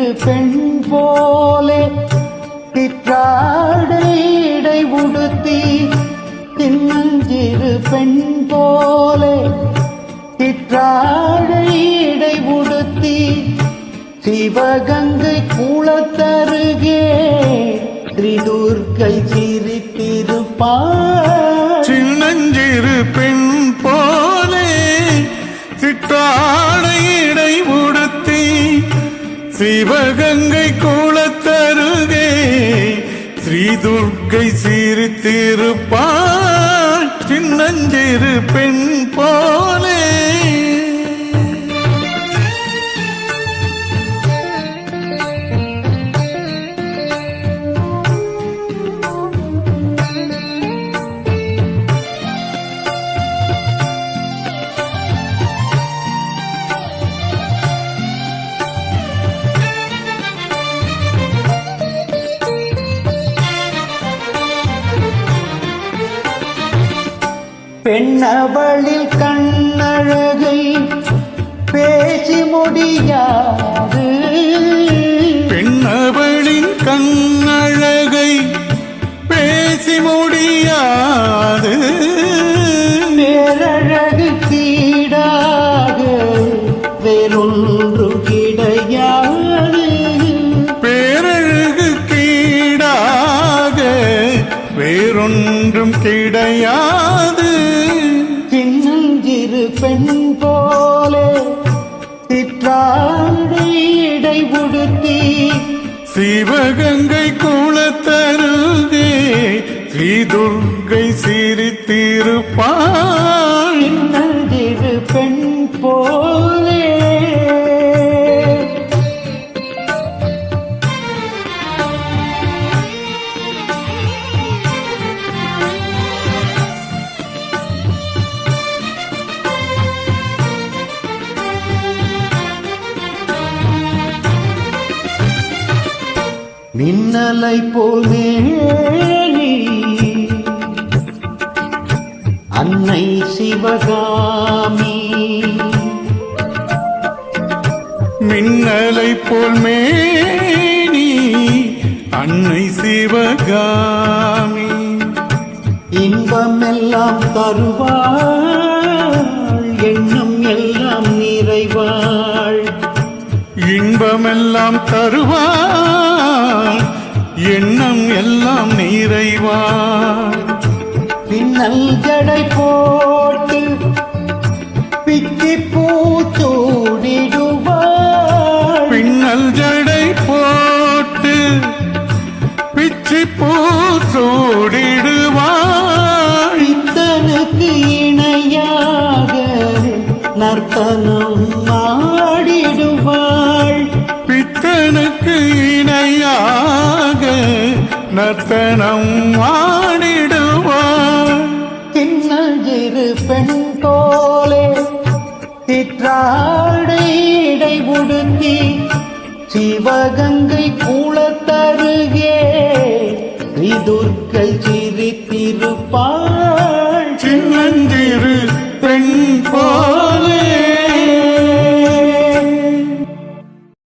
சிறு பெண் போலே திற்றாடை உடுத்தி தின்னஞ்சிறு பெண் போலே திற்றாடை உடுத்தி சிவகங்கை குளத்தருகே திரிதுர்க்கை சிரித்திருப்பார். சின்னஞ்சிறு பெண் போலே திற்றா சிவகங்கை கூளத்தருகே ஸ்ரீதுர்க்கை சிரித்திருப்பாள் சின்னஞ்சிறு பெண் போல. பெண்ணவளில் கண்ணழகை பேசி முடியாது. பெண்ணவளின் கண்ணழகை பேசி முடியாது. பேரழகு கீடாக வேறொன்று கிடையாது. பேரழகு கீடாக வேறொன்றும் கிடையாது சின்னஞ்சிறு பெண் போலே சிற்றாடை இடை உடுத்தி சிவகங்கை குளத்தருகே ஸ்ரீதுர்கை சிரித்திருப்பாள். பெண் போலே மின்னலை போல் மேனி அன்னை சிவகாமி. மின்னலை போல் மேனி அன்னை சிவகாமி. இன்பமெல்லாம் தருவாள் இன்பமெல்லாம் தருவாள் எண்ணம் எல்லாம் நிறைவாள் பின்னல் ஜடை போட்டு பிக்கி பூத்து நர்த்தனம் ஆடிடுவாள் கிண்ணல் சிறு பெண் தோலே சிற்றாடை இடை உடுத்தி சிவகங்கை குளத்தருகே ஸ்ரீதுர்க்கை சிரித்திருப்பார்.